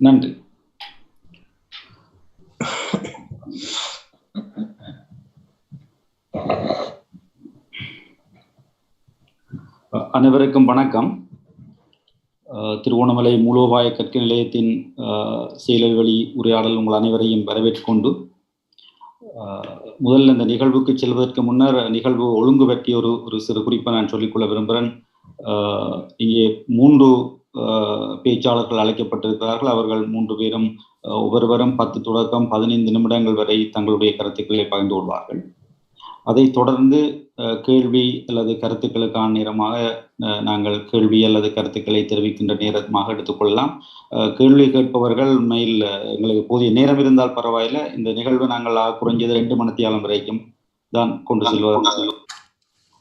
நன்றி. அனைவருக்கும் வணக்கம். திருவோணமலை மூலோபாய கற்க நிலையத்தின் அஹ், செயலர் வழி உரையாடல் உங்கள் அனைவரையும் வரவேற்றுக் கொண்டு முதல்ல இந்த நிகழ்வுக்கு செல்வதற்கு முன்னர் நிகழ்வு ஒழுங்கு பற்றி ஒரு ஒரு சிறு குறிப்பை நான் சொல்லிக்கொள்ள விரும்புகிறேன். இங்கே மூன்று பேச்சாளர்கள் அழைக்கப்பட்டிருக்கிறார்கள். அவர்கள் மூன்று பேரும் ஒவ்வொருவரும் பத்து தொடக்கம் பதினைந்து நிமிடங்கள் வரை தங்களுடைய கருத்துக்களை பகிர்ந்து கொள்வார்கள். அதைத் தொடர்ந்து கேள்வி அல்லது கருத்துக்களுக்கான நேரமாக நாங்கள் கேள்வி அல்லது கருத்துக்களை தெரிவிக்கின்ற நேரமாக எடுத்துக்கொள்ளலாம் அஹ், கேள்வி கேட்பவர்கள் உண்மையில் எங்களுக்கு போதிய நேரம் இருந்தால் பரவாயில்லை. இந்த நிகழ்வு நாங்கள் குறைஞ்சது ரெண்டு மணித்தியாலம் வரைக்கும் தான் கொண்டு செல்வதற்கு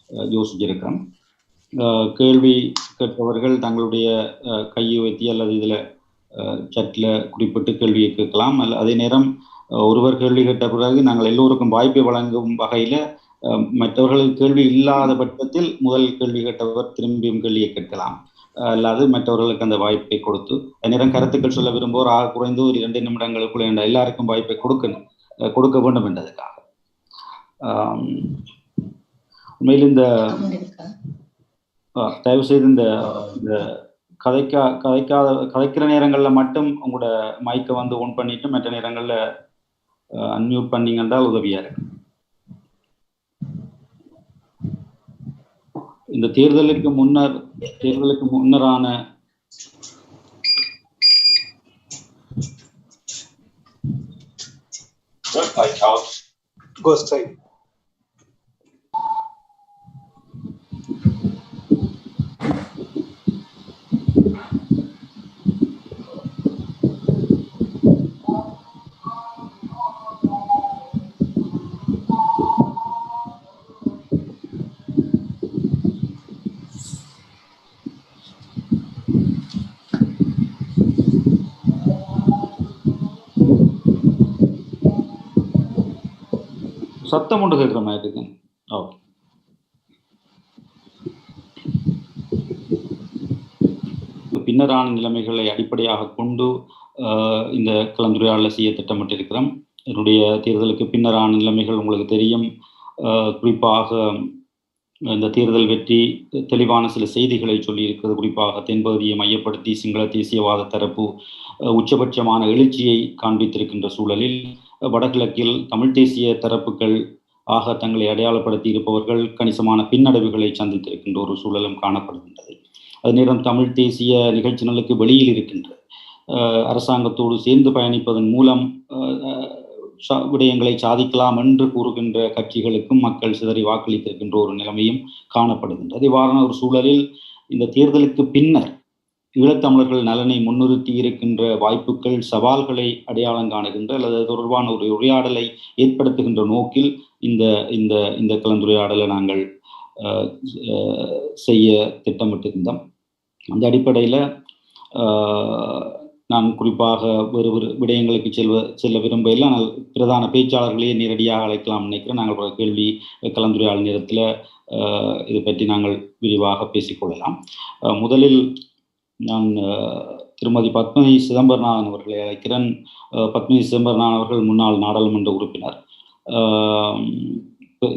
அஹ், யோசிச்சிருக்கிறோம். கேள்வி கேட்பவர்கள் தங்களுடைய அஹ், கையை வைத்தி அல்லது இதில் சட்டில் குறிப்பிட்டு கேள்வியை கேட்கலாம். அல்ல அதே நேரம் ஒருவர் கேள்வி கேட்ட பிறகு நாங்கள் எல்லோருக்கும் வாய்ப்பை வழங்கும் வகையில் மற்றவர்களுக்கு கேள்வி இல்லாத பட்சத்தில் முதல் கேள்வி கேட்டவர் திரும்பியும் கேள்வியை கேட்கலாம். அல்லாது மற்றவர்களுக்கு அந்த வாய்ப்பை கொடுத்து நேரம் கருத்துக்கள் சொல்ல விரும்புவோர் ஆக குறைந்து ஒரு இரண்டு நிமிடங்களுக்குள்ள என்ற எல்லாருக்கும் வாய்ப்பை கொடுக்கணும். அஹ், கொடுக்க வேண்டும் என்றதுக்காக உண்மையில் இந்த தயவு செய்து இந்த இந்த கதைக்கா கதைக்காத கதைக்கிற நேரங்களில் மட்டும் உங்களோட மைக்கை வந்து ஓன் பண்ணிட்டு மற்ற நேரங்களில் அன்மியூட் பண்ணீங்கன்றால் உதவியா இருக்கு இந்த தேர்தலுக்கு முன்னர் தேர்தலுக்கு முன்னரான Go straight. சத்தம் ஒன்று கேட்குற மாதிரி இருக்கு. ஓகே பின்னரான நிலைமைகளை அடிப்படையாக கொண்டு இந்த கலந்துரையாடலை செய்ய திட்டமிட்டிருக்கிறோம். என்னுடைய தேர்தலுக்கு பின்னரான நிலைமைகள் உங்களுக்கு தெரியும். குறிப்பாக இந்த தேர்தல் வெற்றி தெளிவான சில செய்திகளை சொல்லியிருக்கிறது. குறிப்பாக தென்பகுதியை மையப்படுத்தி சிங்கள தேசியவாத தரப்பு உச்சபட்சமான எழுச்சியை காண்பித்திருக்கின்ற சூழலில் வடகிழக்கில் தமிழ் தேசிய தரப்புகள் ஆக தங்களை அடையாளப்படுத்தி இருப்பவர்கள் கணிசமான பின்னடைவுகளை சந்தித்திருக்கின்ற ஒரு சூழலும் காணப்படுகின்றது. அது நேரம் தமிழ் தேசிய நிகழ்ச்சிகளுக்கு வெளியில் இருக்கின்ற அரசாங்கத்தோடு சேர்ந்து பயணிப்பதன் மூலம் சா- விடயங்களை சாதிக்கலாம் என்று கூறுகின்ற கட்சிகளுக்கும் மக்கள் சிதறி வாக்களித்திருக்கின்ற ஒரு நிலைமையும் காணப்படுகின்றது. இவ்வாறான ஒரு சூழலில் இந்த தேர்தலுக்கு பின்னர் ஈழத்தமிழர்கள் நலனை முன்னிறுத்தி இருக்கின்ற வாய்ப்புகள் சவால்களை அடையாளம் காணுகின்ற அல்லது தொடர்பான ஒரு உரையாடலை ஏற்படுத்துகின்ற நோக்கில் இந்த இந்த இந்த கலந்துரையாடலை நாங்கள் செய்ய திட்டமிட்டிருந்தோம். அந்த அடிப்படையில் நான் குறிப்பாக வேறு வேறு விடயங்களுக்கு செல்வ செல்ல விரும்பையில் ஆனால் பிரதான பேச்சாளர்களையே நேரடியாக அழைக்கலாம் நினைக்கிறேன். நாங்கள் ஒரு கேள்வி கலந்துரையாடல் நேரத்தில் இது பற்றி நாங்கள் விரிவாக பேசிக்கொள்ளலாம் முதலில் நான் திருமதி பத்மினி சிதம்பரநாதன் அவர்களை அழைக்கிறேன். பத்மினி சிதம்பரநாதன் அவர்கள் முன்னாள் நாடாளுமன்ற உறுப்பினர்.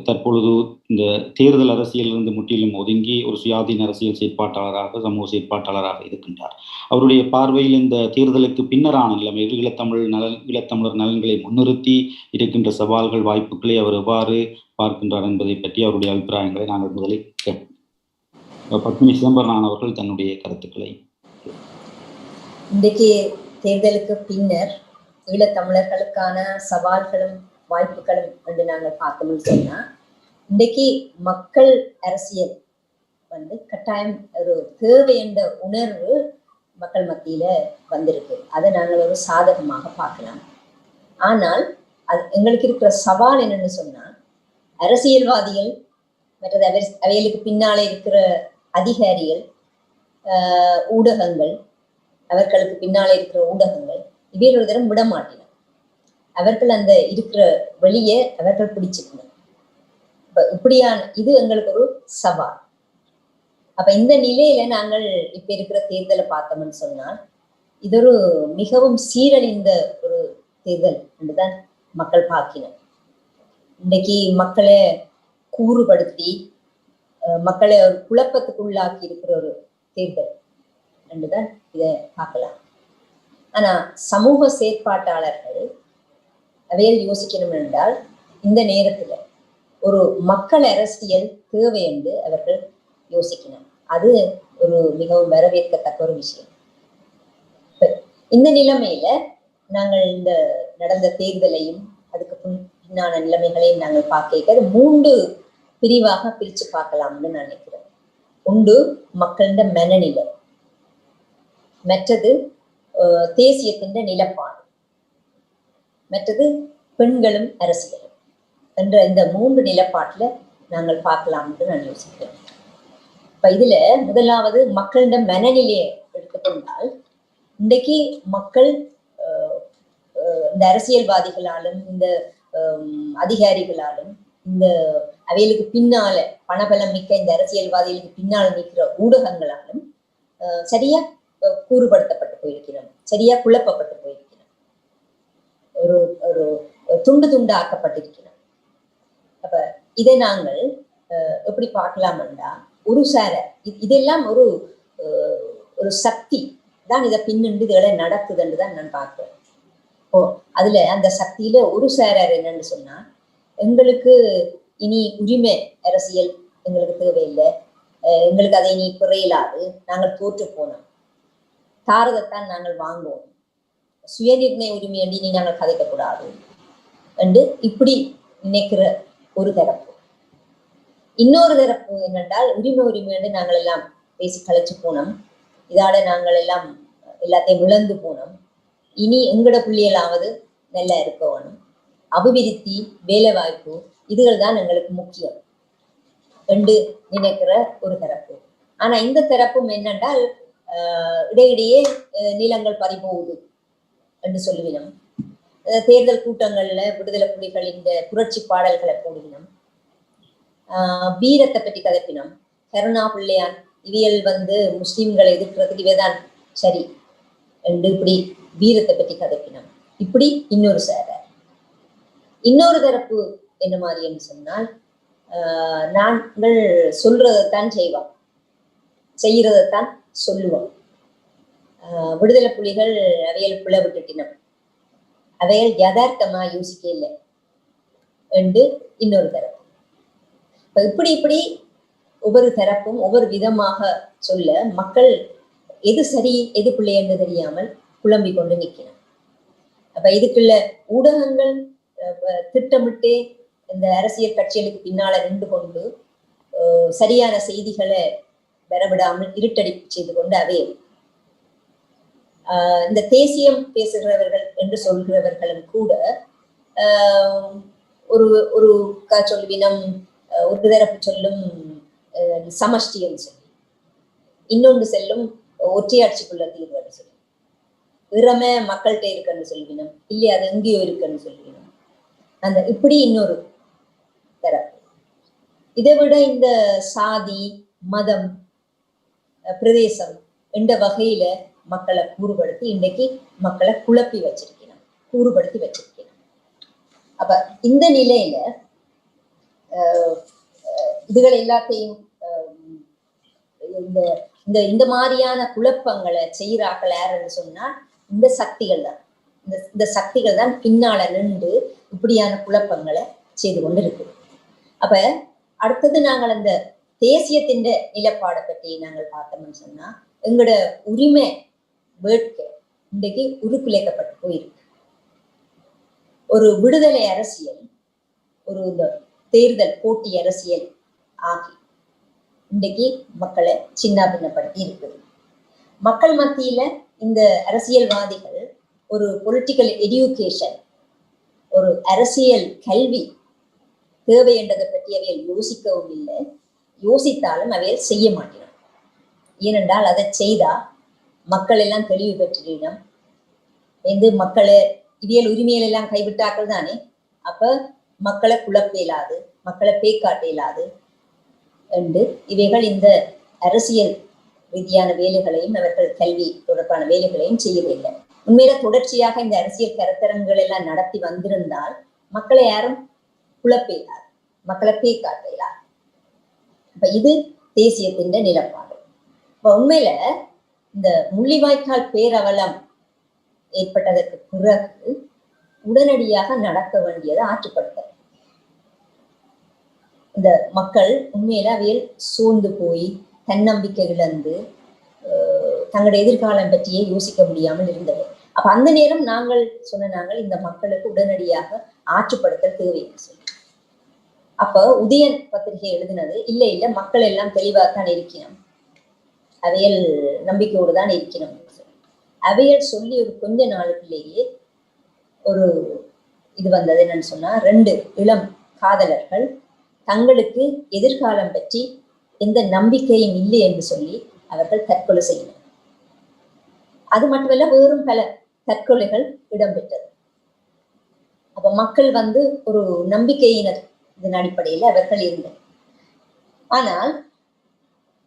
தற்பொழுது இந்த தேர்தல் அரசியலிருந்து முற்றிலும் ஒதுங்கி ஒரு சுயாதீன அரசியல் செயற்பாட்டாளராக சமூக செயற்பாட்டாளராக இருக்கின்றார். அவருடைய பார்வையில் இந்த தேர்தலுக்கு பின்னரான நிலைமைகள் ஈழத்தமிழ் நலன் ஈழத்தமிழர் நலன்களை முன்னிறுத்தி இருக்கின்ற சவால்கள் வாய்ப்புகளை அவர் எவ்வாறு பார்க்கின்றார் என்பதை பற்றி அவருடைய அபிப்பிராயங்களை நாங்கள் முதலில் பத்மினி சிதம்பரனான் அவர்கள் தன்னுடைய கருத்துக்களை இன்றைக்கு தேர்தலுக்கு பின்னர் ஈழத்தமிழர்களுக்கான சவால்களும் வாய்ப்புகளும் என்று நாங்கள் பார்த்தோம்னு சொன்னா இன்றைக்கு மக்கள் அரசியல் வந்து கட்டாயம் ஒரு தேவை என்ற உணர்வு மக்கள் மத்தியில வந்திருக்கு. அதை நாங்கள் ஒரு சாதகமாக பார்க்கலாம். ஆனால் அது எங்களுக்கு இருக்கிற சவால் என்னன்னு சொன்னா அரசியல்வாதிகள் மற்றது அவையலுக்கு அவைகளுக்கு பின்னாலே இருக்கிற அதிகாரிகள் ஊடகங்கள் அவர்களுக்கு பின்னாலே இருக்கிற ஊடகங்கள் இவைகள் தரம் விட மாட்டின அவர்கள் அந்த இருக்கிற வழியை அவர்கள் பிடிச்சுக்கணும். இப்ப இப்படியான இது எங்களுக்கு ஒரு சவால். அப்ப இந்த நிலையில நாங்கள் இப்ப இருக்கிற தேர்தலை பார்த்தோம்னு சொன்னால் இது ஒரு மிகவும் சீரழிந்த ஒரு தேர்தல் என்றுதான் மக்கள் பார்க்கினர். இன்னைக்கு மக்களை கூறுபடுத்தி மக்களை ஒரு குழப்பத்துக்குள்ளாக்கி இருக்கிற ஒரு தேர்தல். என்றுதான் இதை பார்க்கலாம். ஆனா சமூக செயற்பாட்டாளர்கள் அவையில் யோசிக்கணும் என்றால் இந்த நேரத்துல ஒரு மக்கள் அரசியல் தேவை என்று அவர்கள் யோசிக்கணும். அது ஒரு மிகவும் வரவேற்கத்தக்க ஒரு விஷயம். இந்த நிலைமையில நாங்கள் இந்த நடந்த தேர்தலையும் அதுக்கு பின்- பின்னான நிலைமைகளையும் நாங்கள் பார்க்க மூன்று பிரிவாக பிரிச்சு பார்க்கலாம்னு நான் நினைக்கிறேன். உண்டு மக்களின் மனநிலை. மற்றது அஹ், தேசியத்தின் நிலப்பாடு. மற்றது பெண்களும் அரசியலும் என்ற இந்த மூன்று நிலப்பாட்டில் நாங்கள் பார்க்கலாம்னு நான் யோசிக்கிறேன். இப்ப இதுல முதலாவது மக்களிட மனநிலையை எடுத்துக்கொண்டால் இன்றைக்கு மக்கள் அஹ், அஹ், இந்த அரசியல்வாதிகளாலும் இந்த அதிகாரிகளாலும் இந்த அவைகளுக்கு பின்னால பணபலம் மிக்க இந்த அரசியல்வாதிகளுக்கு பின்னால் நிற்கிற ஊடகங்களாலும் அஹ், சரியா கூறுபடுத்தப்பட்டு போயிருக்கிறோம். சரியா குழப்பப்பட்டு போயிருக்கிறோம். ஒரு ஒரு துண்டு துண்டு ஆக்கப்பட்டிருக்கிறோம். அப்ப இதை நாங்கள் அஹ், எப்படி பார்க்கலாம்டா? ஒரு சார இதெல்லாம் ஒரு ஒரு சக்தி. தான் இதை பின்னின்று இதெல்லாம் நடக்குதுன்னு தான் நான் பார்க்கிறேன். ஓ அதுல அந்த சக்தியில ஒரு சாரார் என்னன்னு சொன்னா எங்களுக்கு இனி உரிமை அரசியல் எங்களுக்கு தேவையில்லை. எங்களுக்கு அதை இனி குறையலாது நாங்கள் தோற்று போனோம். தாரதைத்தான் நாங்கள் வாங்குவோம். சுயநிர்ணய உரிமை என்று இனி நாங்கள் கதைக்கக்கூடாது. என்று இப்படி நினைக்கிற ஒரு தரப்பு. இன்னொரு தரப்பு என்னென்றால் உரிமை உரிமை என்று நாங்கள் எல்லாம் பேசி கழிச்சு போனோம். இதால நாங்கள் எல்லாம் எல்லாத்தையும் இழந்து போனோம். இனி எங்கட பிள்ளைகளாவது நல்லா இருக்க வேணும் அபிவிருத்தி வேலை வாய்ப்பு இதுகள் தான் எங்களுக்கு முக்கியம். என்று நினைக்கிற ஒரு தரப்பு ஆனா இந்த தரப்பும் என்னென்றால் ஆஹ் இடையிடையே நிலங்கள் பறிபோகுது என்று சொல்லுவினோம். தேர்தல் கூட்டங்கள்ல விடுதலை புலிகள் இந்த புரட்சி பாடல்களை போடுவினோம். ஆஹ் வீரத்தை பற்றி கதப்பினோம். கருணா பிள்ளையான் இவியல் வந்து முஸ்லிம்களை எதிர்க்கிறதுக்கு இவைதான் சரி என்று இப்படி வீரத்தை பற்றி கதப்பினோம். இப்படி இன்னொரு சேர. இன்னொரு தரப்பு என்ன மாதிரி என்று சொன்னால் நாங்கள் சொல்றதைத்தான் செய்வோம். செய்யறதைத்தான் சொல்லுவோம். விடுதலை புலிகள் அவையல் பிள விட்டுட்டினம். அவையல் யதார்த்தமா யோசிக்க இல்லை. என்று இன்னொரு தரப்பு இப்போ இப்படி இப்படி ஒவ்வொரு தரப்பும் ஒவ்வொரு விதமாக சொல்ல மக்கள் எது சரி எது பிள்ளை என்று தெரியாமல் குழம்பி கொண்டு நிற்கிறோம் அப்ப இதுக்குள்ள ஊடகங்கள் திட்டமிட்டே இந்த அரசியல் கட்சிகளுக்கு பின்னால நின்று கொண்டு சரியான செய்திகளை வரவிடாமல் இருட்டடிப்பு செய்து கொண்டு அவே இந்த தேசியம் பேசுகிறவர்கள் என்று சொல்கிறவர்களும் கூட ஆஹ் ஒரு ஒரு க- சொல்வினம் அஹ் ஒரு தரப்பு சொல்லும் சமஷ்டி என்று சொல்லி இன்னொன்று செல்லும் ஒற்றையாட்சிக்குள்ள தீர்வுன்னு சொல்லி திறமை மக்கள்கிட்ட இருக்குன்னு சொல்லிவினோம் இல்லை அது எங்கேயோ இருக்குன்னு சொல்லிவினோம். அந்த இப்படி இன்னொரு இதை விட இந்த சாதி மதம் பிரதேசம் என்ற வகையில மக்களை கூறுபடுத்தி இன்னைக்கு மக்களை குழப்பி வச்சிருக்கிறோம் கூறுபடுத்தி வச்சிருக்கிறோம் அப்ப இந்த நிலையில இதுகள் எல்லாத்தையும் இந்த இந்த இந்த மாதிரியான குழப்பங்களை செய்யறாக்கள் யாருன்னு சொன்னா இந்த சக்திகள் தான். இந்த இந்த சக்திகள் தான் பின்னால நின்று இப்படியான குழப்பங்களை செய்து கொண்டு இருக்கு அப்ப அடுத்தது நாங்கள் அந்த தேசியத்தின் நிலப்பாடை பற்றி நாங்கள் பார்த்தோம்னு சொன்னா எங்களோட உரிமை வேட்கை இன்றைக்கு உருக்குலைக்கப்பட்டு போயிருக்கு. ஒரு விடுதலை அரசியல் ஒரு இந்த தேர்தல் போட்டி அரசியல் ஆகி இன்றைக்கு மக்களை சின்னாபின்னப்படுத்தி இருக்குது. மக்கள் மத்தியில இந்த அரசியல்வாதிகள் ஒரு பொலிட்டிக்கல் எடியூகேஷன் ஒரு அரசியல் கல்வி தேவை என்றதை பற்றி அவைகள் யோசிக்கவும் இல்லை. யோசித்தாலும் அவைகள் செய்ய மாட்டேன். ஏனென்றால் அதை செய்தா மக்கள் எல்லாம் தெளிவு பெற்றிடம். வந்து மக்களை இவியல் உரிமைகள் எல்லாம் கைவிட்டாக்கள் தானே? அப்ப மக்களை குழப்ப இயலாது மக்களை பேக்காட்ட இயலாது என்று இவைகள் இந்த அரசியல் ரீதியான வேலைகளையும் அவர்கள் கல்வி தொடர்பான வேலைகளையும் செய்யவில்லை. உண்மையில தொடர்ச்சியாக இந்த அரசியல் கருத்தரங்கள் எல்லாம் நடத்தி வந்திருந்தால் மக்களை யாரும் குழப்பினார் மக்களை பே காட்டையார் இப்ப இது தேசியத்தின் நிலப்பாடு. இப்ப உண்மையில இந்த முள்ளிவாய்க்கால் பேரவலம் ஏற்பட்டதற்கு பிறகு உடனடியாக நடக்க வேண்டியது ஆற்றுப்படுத்த இந்த மக்கள் உண்மையில அவையில் சூழ்ந்து போய் தன்னம்பிக்கை இழந்து தங்களுடைய எதிர்காலம் பற்றியே யோசிக்க முடியாமல் இருந்தது. அப்ப அந்த நேரம் நாங்கள் சொன்ன நாங்கள் இந்த மக்களுக்கு உடனடியாக ஆற்றுப்படுத்தல் தேவைன்னு சொல்லி. அப்ப உதயன் பத்திரிகை எழுதினது இல்ல இல்ல மக்கள் எல்லாம் தெளிவாகத்தான் இருக்கணும் அவையல் நம்பிக்கையோடு தான் இருக்கணும் அவையல் சொல்லி ஒரு கொஞ்ச நாளுக்குள்ளேயே ஒரு இது வந்தது என்னன்னு சொன்னா ரெண்டு இளம் காதலர்கள் தங்களுக்கு எதிர்காலம் பற்றி எந்த நம்பிக்கையும் இல்லை என்று சொல்லி அவர்கள் தற்கொலை செய்யணும் அது மட்டுமல்ல வேறும் பல தற்கொலைகள் இடம்பெற்றது. அப்ப மக்கள் வந்து ஒரு நம்பிக்கையினர் இதன் அடிப்படையில் அவர்கள் இருந்தனர். ஆனால்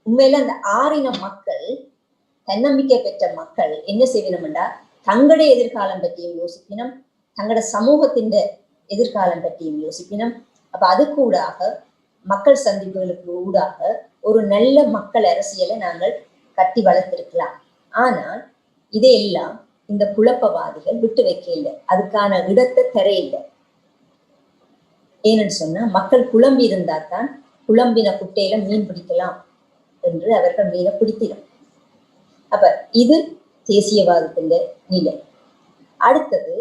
உண்மையில அந்த ஆறின மக்கள் தன்னம்பிக்கை பெற்ற மக்கள் என்ன செய்யணும்டா தங்களுடைய எதிர்காலம் பற்றியும் யோசிக்கணும் தங்களோட சமூகத்தின் எதிர்காலம் பற்றியும் யோசிக்கணும் அப்ப அது கூடாக மக்கள் சந்திப்புகளுக்கு ஊடாக ஒரு நல்ல மக்கள் அரசியலை நாங்கள் கட்டி வளர்த்திருக்கலாம். ஆனால் இதையெல்லாம் இந்த குழப்பவாதிகள் விட்டு வைக்க இல்லை அதுக்கான இடத்தை தரையில்லை ஏன்னு சொன்னா மக்கள் குழம்பி இருந்தா தான் குழம்பின குட்டையில மீன் பிடிக்கலாம் என்று அவர்கள் மீனை பிடித்திடும் அப்ப இது தேசியவாதத்தின் நிலை. அடுத்தது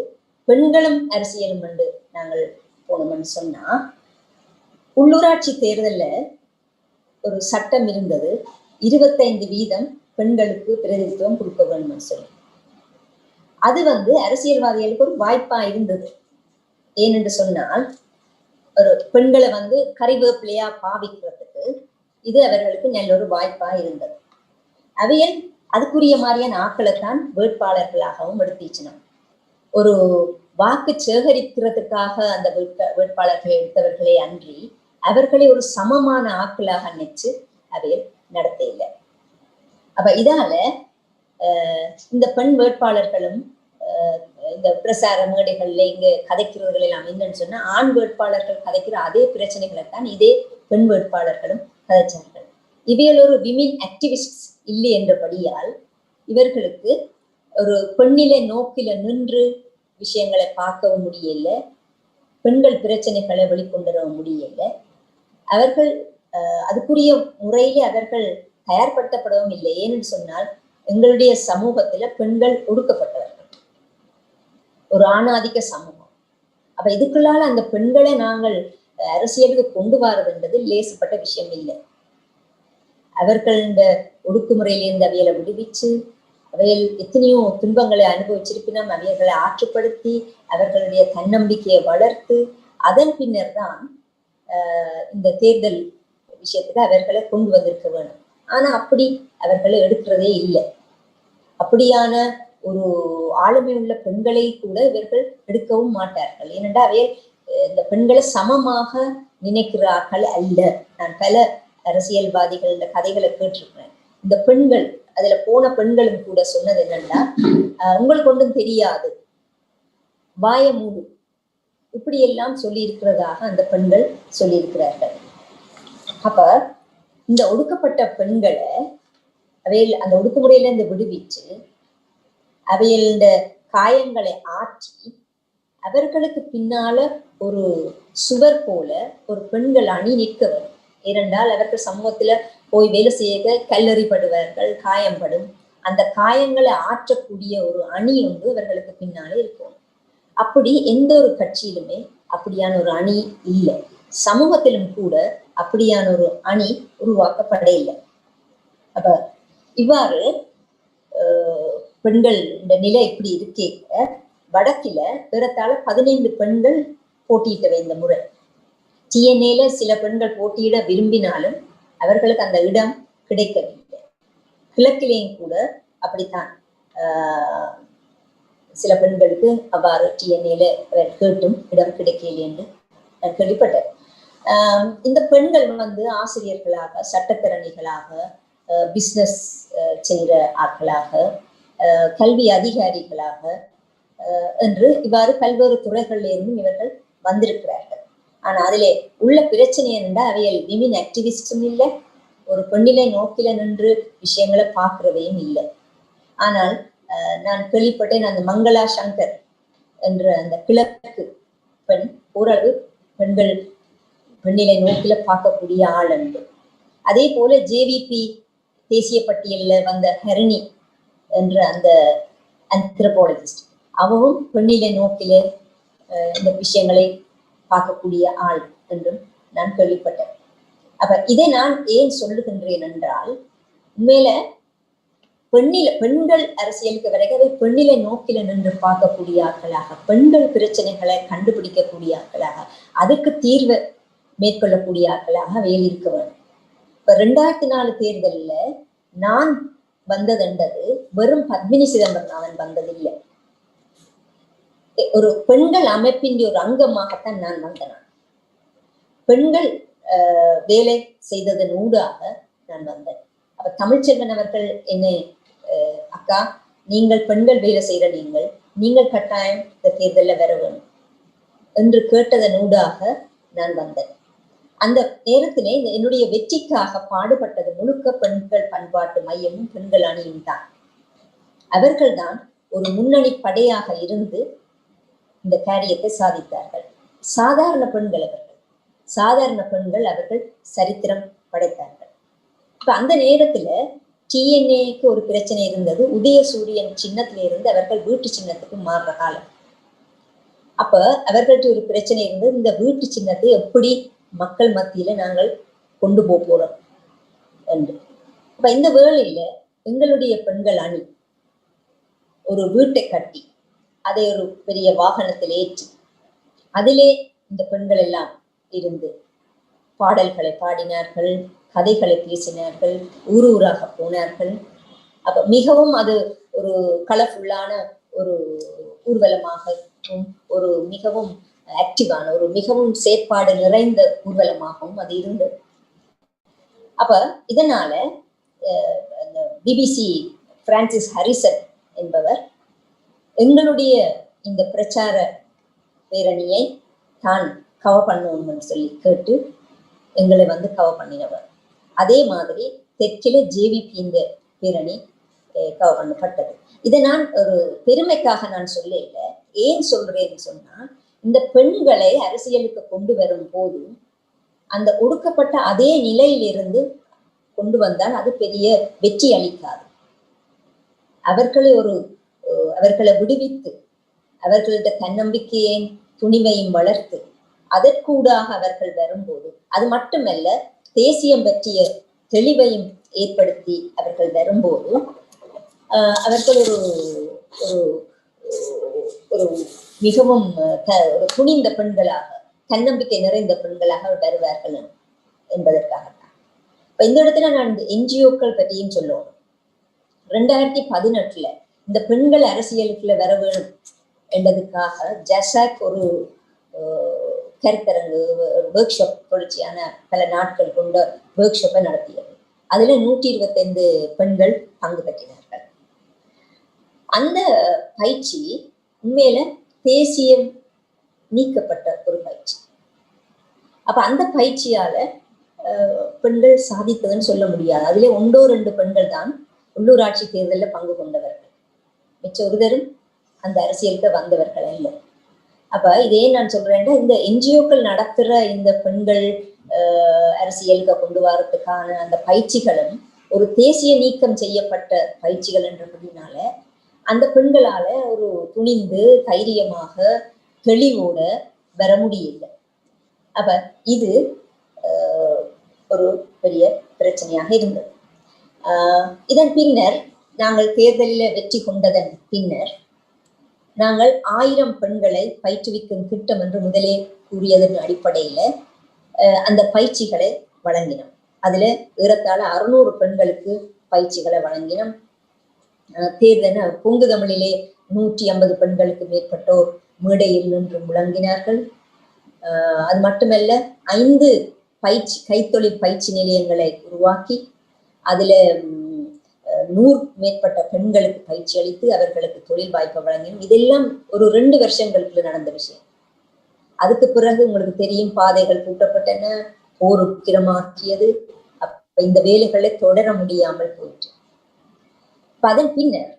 பெண்களும் அரசியலும் என்று நாங்கள் போனோம்னு சொன்னா உள்ளூராட்சி தேர்தல்ல ஒரு சட்டம் இருந்தது இருபத்தைந்து வீதம் பெண்களுக்கு பிரதிநிதித்துவம் கொடுக்க வேணும்னு சொல்லி. அது வந்து அரசியல்வாதிகளுக்கு ஒரு வாய்ப்பா இருந்தது. ஏனென்று சொன்னால் ஒரு பெண்களை வந்து கறிவேப்பிலையா பாவிக்கிறதுக்கு இது அவர்களுக்கு நல்ல ஒரு வாய்ப்பா இருந்தது. அவையில் அதுக்குரிய மாதிரியான ஆட்களைத்தான் வேட்பாளர்களாகவும் எடுத்துச்சினோம் ஒரு வாக்கு சேகரிக்கிறதுக்காக அந்த வேட்பாளர்களை எடுத்தவர்களே அன்றி அவர்களை ஒரு சமமான ஆட்களாக நினைச்சு அவையில் நடத்த இல்லை அப்ப இதால இந்த பெண் வேட்பாளர்களும் இந்த பிரசார மேடைகள்ல இங்க கதைக்கிறவர்கள் எல்லாம் என்னன்னு சொன்னா ஆண் வேட்பாளர்கள் கதைக்கிற அதே பிரச்சனைகளை தான் இதே பெண் வேட்பாளர்களும் கதைச்சார்கள். இவையில் ஒரு விமின் ஆக்டிவிஸ்ட் இல்லை என்றபடியால் இவர்களுக்கு ஒரு பெண்ணிலை நோக்கில நின்று விஷயங்களை பார்க்கவும் முடியல பெண்கள் பிரச்சனைகளை வெளிக்கொண்டுவரவும் முடியல. அவர்கள் அதுக்குரிய முறையிலே அவர்கள் தயார்படுத்தப்படவும் இல்லை. ஏன்னு சொன்னால் எங்களுடைய சமூகத்துல பெண்கள் ஒடுக்கப்பட்டவர் ஒரு ஆணாதிக்க சமூகம். அப்ப இதுக்குள்ளால அந்த பெண்களை நாங்கள் அரசியலுக்கு கொண்டு வரதுன்றது லேசுப்பட்ட விஷயம் இல்லை. அவர்கள் இந்த ஒடுக்குமுறையிலிருந்து அவையலை விடுவிச்சு அவையில் எத்தனையோ துன்பங்களை அனுபவிச்சிருப்பினும் அவையர்களை ஆற்றுப்படுத்தி அவர்களுடைய தன்னம்பிக்கையை வளர்த்து அதன் பின்னர் தான் இந்த தேர்தல் விஷயத்துக்கு அவர்களை கொண்டு வந்திருக்க வேணும். ஆனா அப்படி அவர்களை எடுக்கிறதே இல்லை. அப்படியான ஒரு ஆளுமை உள்ள பெண்களை கூட இவர்கள் எடுக்கவும் மாட்டார்கள். ஏனென்றால் அவை இந்த பெண்களை சமமாக நினைக்கிறார்கள் அல்ல. நான் பல அரசியல்வாதிகள் இந்த கதைகளை கேட்டிருக்கிறேன். இந்த பெண்கள் அதுல போன பெண்களும் கூட சொன்னது என்னன்னா உங்களுக்கு ஒன்றும் தெரியாது. வாய மூடு. இப்படி எல்லாம் சொல்லி இருக்கிறதாக அந்த பெண்கள் சொல்லியிருக்கிறார்கள். அப்ப இந்த ஒடுக்கப்பட்ட பெண்களை அவையில் அந்த ஒடுக்குமுறையில இருந்து விடுவிச்சு அவையில் இந்த காயங்களை ஆற்றி அவர்களுக்கு பின்னால ஒரு சுவர் போல ஒரு பெண்கள் அணி நிற்க வரும். ஏனென்றால் அவர்கள் சமூகத்துல போய் வேலை செய்ய கல்லறிப்படுவார்கள் காயம்படும். அந்த காயங்களை ஆற்றக்கூடிய ஒரு அணி ஒன்று இவர்களுக்கு பின்னாலே இருக்கும். அப்படி எந்த ஒரு கட்சியிலுமே அப்படியான ஒரு அணி இல்லை. சமூகத்திலும் கூட அப்படியான ஒரு அணி உருவாக்கப்பட இல்லை. அப்ப இவ்வாறு பெண்கள் இந்த நிலை இப்படி இருக்கே வடக்கில பிறத்தால பதினைந்து பெண்கள் போட்டியிட்டவை இந்த முறை. டிஎன்ஏல சில பெண்கள் போட்டியிட விரும்பினாலும் அவர்களுக்கு அந்த இடம் கிடைக்கவில்லை. கிழக்கிலேயும் கூட அப்படித்தான். சில பெண்களுக்கு அவ்வாறு டிஎன்ஏல கேட்டும் இடம் கிடைக்கல என்று நான் கேள்விப்பட்டேன். இந்த பெண்கள் வந்து ஆசிரியர்களாக சட்டத்திறனிகளாக பிஸ்னஸ் செய்கிற ஆட்களாக கல்வி அதிகாரிகளாக என்று இவ்வாறு பல்வேறு துறைகளில் இருந்தும் இவர்கள் வந்திருக்கிறார்கள். ஆனா அதிலே உள்ள பிரச்சனை என்றால் அவையில் விமின் ஆக்டிவிஸ்டும் இல்லை ஒரு பெண்ணிலை நோக்கில நின்று விஷயங்களை பார்க்கிறதையும் இல்லை. ஆனால் நான் கேள்விப்பட்டேன் அந்த மங்களா சங்கர் என்ற அந்த கிழக்கு பெண் ஓரளவு பெண்கள் பெண்ணிலை நோக்கில பார்க்கக்கூடிய ஆள் என்று. அதே போல ஜேவிபி தேசிய பட்டியலில் வந்த ஹரிணி என்ற அந்த அந்த்ரபாலஜிஸ்ட் அவவும் பெண்ணிலை நோக்கில அஹ், இந்த விஷயங்களை பார்க்கக்கூடிய ஆள் என்றும் நான் கேள்விப்பட்டேன். அப்ப இதை நான் ஏன் சொல்லுகின்றேன் என்றால் உண்மையில பெண்ணில பெண்கள் அரசியலுக்கு வரைகவே பெண்ணிலை நோக்கில நின்று பார்க்கக்கூடிய ஆட்களாக பெண்கள் பிரச்சனைகளை கண்டுபிடிக்கக்கூடிய ஆட்களாக அதுக்கு தீர்வு மேற்கொள்ளக்கூடிய ஆட்களாக வேலை இருக்க வேண்டும். இப்ப ரெண்டாயிரத்தி நாலு தேர்தல்ல நான் வந்ததென்றது வெறும் பத்மினி சிதம்பரநாதன் வந்ததில்லை. ஒரு பெண்கள் அமைப்பின் ஒரு அங்கமாகத்தான் நான் வந்தேன். பெண்கள் ஆஹ், வேலை செய்ததன் ஊடாக நான் வந்தேன். அப்ப தமிழ்ச்செல்வன் அவர்கள் என்னை அக்கா நீங்கள் பெண்கள் வேலை செய்கிற நீங்கள் நீங்கள் கட்டாயம் இந்த தேர்தலில் வர வேணும் என்று கேட்டதன் ஊடாக நான் வந்தேன். அந்த நேரத்திலே என்னுடைய வெற்றிக்காக பாடுபட்டது முழுக்க பெண்கள் பண்பாட்டு மையமும் பெண்கள் அணியும் தான். அவர்கள்தான் ஒரு முன்னணி படையாக இருந்து இந்த காரியத்தை சாதித்தார்கள். சாதாரண பெண்கள் அவர்கள். சாதாரண பெண்கள் அவர்கள் சரித்திரம் படைத்தார்கள். இப்ப அந்த நேரத்துல டிஎன்ஏக்கு ஒரு பிரச்சனை இருந்தது. உதயசூரியன் சின்னத்துல இருந்து அவர்கள் வீட்டு சின்னத்துக்கு மாறுற காலம். அப்ப அவர்கள்ட்ட ஒரு பிரச்சனை இருந்தது. இந்த வீட்டு சின்னத்தை எப்படி மக்கள் மத்தியில நாங்கள் கொண்டு போக போறோம் என்று. அப்ப இந்த வேளையில எங்களுடைய பெண்கள் அணி ஒரு வீட்டை கட்டி அதை ஒரு பெரிய வாகனத்தில் ஏற்றி அதிலே இந்த பெண்கள் எல்லாம் இருந்து பாடல்களை பாடினார்கள் கதைகளை பேசினார்கள் ஊர் ஊராக போனார்கள். அப்ப மிகவும் அது ஒரு கலர்ஃபுல்லான ஒரு ஊர்வலமாகவும் ஒரு மிகவும் ஆக்டிவான ஒரு மிகவும் செயற்பாடு நிறைந்த ஊர்வலமாகவும் அது இருந்தது. அப்ப இதனால பிபிசி பிரான்சிஸ் ஹரிசன் என்பவர் எங்களுடைய இந்த பிரச்சார பேரணியை தான் கவர் பண்ணணும்னு சொல்லி கேட்டு எங்களை வந்து கவர் பண்ணினவர். அதே மாதிரி தெற்கில ஜேவிபி இந்த பேரணி கவர் பண்ணப்பட்டது. இதை நான் ஒரு பெருமைக்காக நான் சொல்லல ஏன் சொல்றேன்னு சொன்னா இந்த பெண்களை அரசியலுக்கு கொண்டு வரும் போது அந்த ஒடுக்கப்பட்ட அதே நிலையிலிருந்து கொண்டு வந்தால் அது பெரிய வெற்றி அளிக்காது. அவர்களை ஒரு அவர்களை விடுவித்து அவர்கள்ட்ட தன்னம்பிக்கையையும் துணிவையும் வளர்த்து அதற்கூடாக அவர்கள் வரும்போது அது மட்டுமல்ல தேசியம் பற்றிய தெளிவையும் ஏற்படுத்தி அவர்கள் வரும்போது அவர்கள் ஒரு ஒரு ஒரு மிகவும் ஒரு துணிந்த பெண்களாக தன்னம்பிக்கை நிறைந்த பெண்களாக வருவார்கள் என்பதற்காகத்தான். இப்ப இந்த இடத்துல நான் இந்த என்ஜிஓக்கள் பற்றியும் சொல்லுவோம். ரெண்டாயிரத்தி பதினெட்டுல இந்த பெண்கள் அரசியலுக்குள்ள வர வேணும் என்பதுக்காக ஜசாக் ஒரு கருத்தரங்கு ஒர்க் ஷாப் தொடர்ச்சியான பல நாட்கள் கொண்ட ஒர்க் ஷாப்பை நடத்தியது. அதுல நூற்றி இருபத்தைந்து பெண்கள் பங்கு பெற்றினார்கள். அந்த பயிற்சி உண்மையில தேசியம் நீக்கப்பட்ட ஒரு பயிற்சி. அப்ப அந்த பயிற்சியால பெண்கள் சாதித்ததுன்னு சொல்ல முடியாது. அதிலே ஒன்றோ ரெண்டு பெண்கள் தான் உள்ளூராட்சி தேர்தலில் பங்கு கொண்டவர்கள். மிச்ச ஒருதரும் அந்த அரசியலுக்கு வந்தவர்கள் இல்லை அப்ப இதே நான் சொல்றேன்னா இந்த என்ஜிஓக்கள் நடத்துற இந்த பெண்கள் அரசியலுக்கு கொண்டு வரதுக்கான அந்த பயிற்சிகளும் ஒரு தேசிய நீக்கம் செய்யப்பட்ட பயிற்சிகள் என்றபடினால அந்த பெண்களால ஒரு துணிந்து தைரியமாக தெளிவோட வர முடியல. அப்ப இது ஒரு பெரிய பிரச்சனையாக இருந்தது. இதன் பின்னர் நாங்கள் தேர்தலில் வெற்றி கொண்டதன் பின்னர் நாங்கள் ஆயிரம் பெண்களை பயிற்றுவிக்கும் திட்டம் என்று முதலே கூறியதன் அடிப்படையில அந்த பயிற்சிகளை வழங்கினோம். அதுல ஏறத்தாழ அறுநூறு பெண்களுக்கு பயிற்சிகளை வழங்கினோம். தேர்தல் பொங்கு தமிழிலே நூற்றி ஐம்பது பெண்களுக்கு மேற்பட்டோர் மேடையில் நின்று முழங்கினார்கள். அது மட்டுமல்ல ஐந்து பயிற்சி கைத்தொழில் பயிற்சி நிலையங்களை உருவாக்கி அதுல அஹ், நூறு மேற்பட்ட பெண்களுக்கு பயிற்சி அளித்து அவர்களுக்கு தொழில் வாய்ப்பை வழங்கினோம். இதெல்லாம் ஒரு ரெண்டு வருஷங்களுக்கு நடந்த விஷயம். அதுக்கு பிறகு உங்களுக்கு தெரியும் பாதைகள் பூட்டப்பட்டன போர் உக்கிரமாக்கியது. அப்ப இந்த வேலைகளை தொடர முடியாமல் போயிற்று. அப்ப அதன் பின்னர்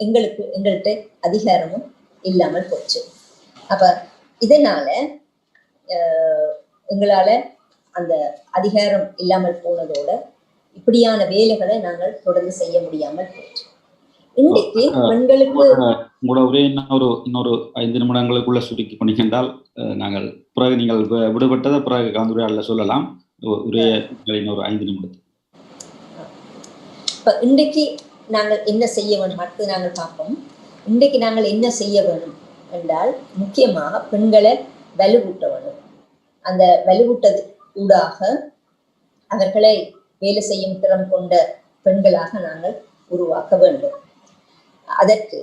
எங்களுக்கு எங்கள்கிட்ட அதிகாரமும் இல்லாமல் போச்சு. அப்ப இதனால எங்களால அந்த அதிகாரம் இல்லாமல் போனதோட இப்படியான வேலைகளை நாங்கள் தொடர்ந்து செய்ய முடியாமல் போச்சு. இன்றைக்கு பெண்களுக்கு உங்களோட ஒரே இன்னொரு இன்னொரு ஐந்து நிமிடங்களுக்குள்ள சுருக்கி பண்ணிக்கின்றால் நாங்கள் பிறகு நீங்கள் விடுபட்டதை பிறகு கலந்துரையாடல சொல்லலாம். ஒரே இன்னொரு ஐந்து நிமிடத்துக்கு இன்றைக்கு நாங்கள் என்ன செய்ய வேண்டும்? அடுத்து நாங்கள் பார்ப்போம். இன்றைக்கு நாங்கள் என்ன செய்ய வேண்டும் என்றால் முக்கியமாக பெண்களை வலுவூட்ட வேண்டும். அந்த வலுவூட்டது ஊடாக அவர்களை வேலை செய்யும் திறன் கொண்ட பெண்களாக நாங்கள் உருவாக்க வேண்டும். அதற்கு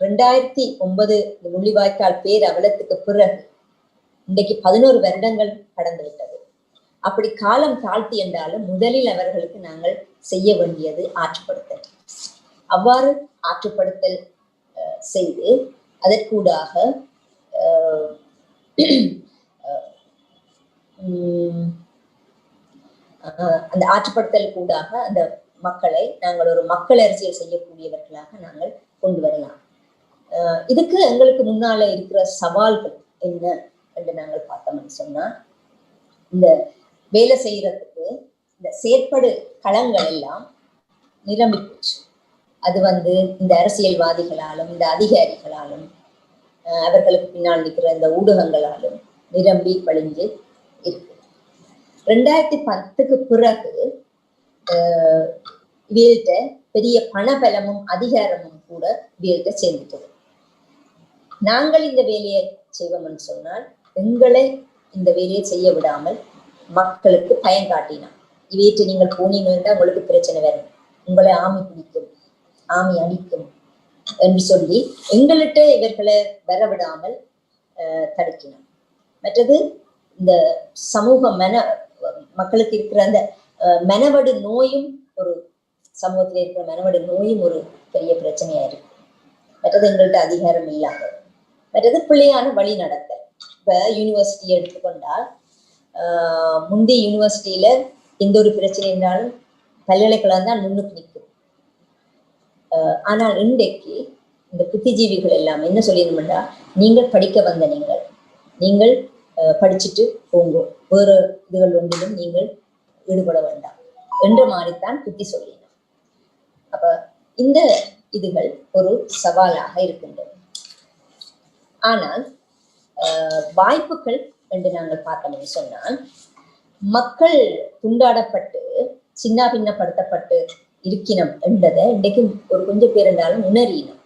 ரெண்டாயிரத்தி ஒன்பது முள்ளிவாய்க்கால் பேர் அவலத்துக்கு பிறகு இன்றைக்கு பதினோரு வருடங்கள் கடந்துவிட்டது அப்படி காலம் தாழ்த்தி என்றாலும் முதலில் அவர்களுக்கு நாங்கள் செய்ய வேண்டியது ஆற்றுப்படுத்தல். அவ்வாறு ஆற்றுப்படுத்தல் அஹ், செய்து அதற்கூடாக உம், அந்த ஆற்றுப்படுத்தல் கூடாக அந்த மக்களை நாங்கள் ஒரு மக்கள் அரசியல் செய்யக்கூடியவர்களாக நாங்கள் கொண்டு வரலாம். அஹ், இதுக்கு எங்களுக்கு முன்னால இருக்கிற சவால்கள் என்ன என்று நாங்கள் பார்த்தோம்னு சொன்னா இந்த வேலை செய்யறதுக்கு இந்த செயற்படு களங்கள் எல்லாம் நிரம்பி போச்சு. அது வந்து இந்த அரசியல்வாதிகளாலும் இந்த அதிகாரிகளாலும் அவர்களுக்கு பின்னால் நிற்கிற இந்த ஊடகங்களாலும் நிரம்பி வழிஞ்சு இருக்கு. ரெண்டாயிரத்தி பத்துக்கு பிறகு அஹ், பெரிய பணபலமும் அதிகாரமும் கூட இவியல்கிட்ட சேர்ந்துட்டது. நாங்கள் இந்த வேலையை செய்வோம்னு சொன்னால் எங்களை இந்த வேலையை செய்ய விடாமல் மக்களுக்கு பயன் காட்டினான் இவையிட்டு நீங்கள் போனீங்கன்னா உங்களுக்கு பிரச்சனை வரும். உங்களை ஆமி பிடிக்கும் ஆமி அடிக்கும் என்று சொல்லி எங்கள்கிட்ட இவர்களை வரவிடாமல் தடுக்கினார் மற்றது இந்த சமூக மன மக்களுக்கு இருக்கிற அந்த மனவடு நோயும் ஒரு சமூகத்தில் இருக்கிற மனவடு நோயும் ஒரு பெரிய பிரச்சனையா இருக்கு மற்றது எங்கள்கிட்ட அதிகாரம் இல்லாத மற்றது பிள்ளையான வழி நடத்த இப்ப யூனிவர்சிட்டி எடுத்துக்கொண்டால் ஆஹ் முந்தைய யூனிவர்சிட்டியில எந்த ஒரு பிரச்சனை இருந்தாலும் பல்கலைக்கழகம் தான் முன்னுக்கு நிற்கும். ஆஹ் ஆனால் இன்றைக்கு இந்த புத்திஜீவிகள் எல்லாம் என்ன சொல்லிடணும்னா நீங்கள் படிக்க வந்த நீங்கள். நீங்கள் படிச்சுட்டு போங்க. வேறு இதுகள் ஒன்றிலும் நீங்கள் ஈடுபட வேண்டாம் என்ற மாதிரித்தான் புத்தி சொல்லினோம் அப்ப இந்த இதுகள் ஒரு சவாலாக இருக்கின்றது. ஆனால் ஆஹ் வாய்ப்புகள் என்று நாங்கள் பார்த்தோம்னு சொன்னால் மக்கள் துண்டாடப்பட்டு சின்ன பின்னப்படுத்தப்பட்டு இருக்கணும் என்றதை இன்றைக்கு ஒரு கொஞ்சம் பேர் என்றாலும் உணரினோம்.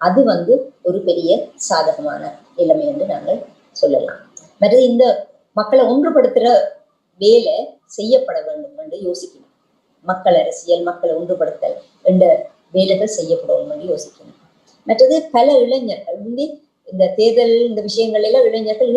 அது வந்து ஒரு பெரிய சாதகமான நிலைமை என்று நாங்கள் சொல்லலாம். மற்றது இந்த மக்களை ஒன்றுபடுத்துற வேலை செய்யப்பட வேண்டும் என்று யோசிக்கணும். மக்கள் அரசியல் மக்களை ஒன்றுபடுத்தல் என்ற வேலைகள் செய்யப்படும் என்று யோசிக்கணும். மற்றது பல இளைஞர்கள் முந்தி இந்த தேர்தல் இந்த விஷயங்கள் எல்லாம் இளைஞர்கள் ஈடுபட்டு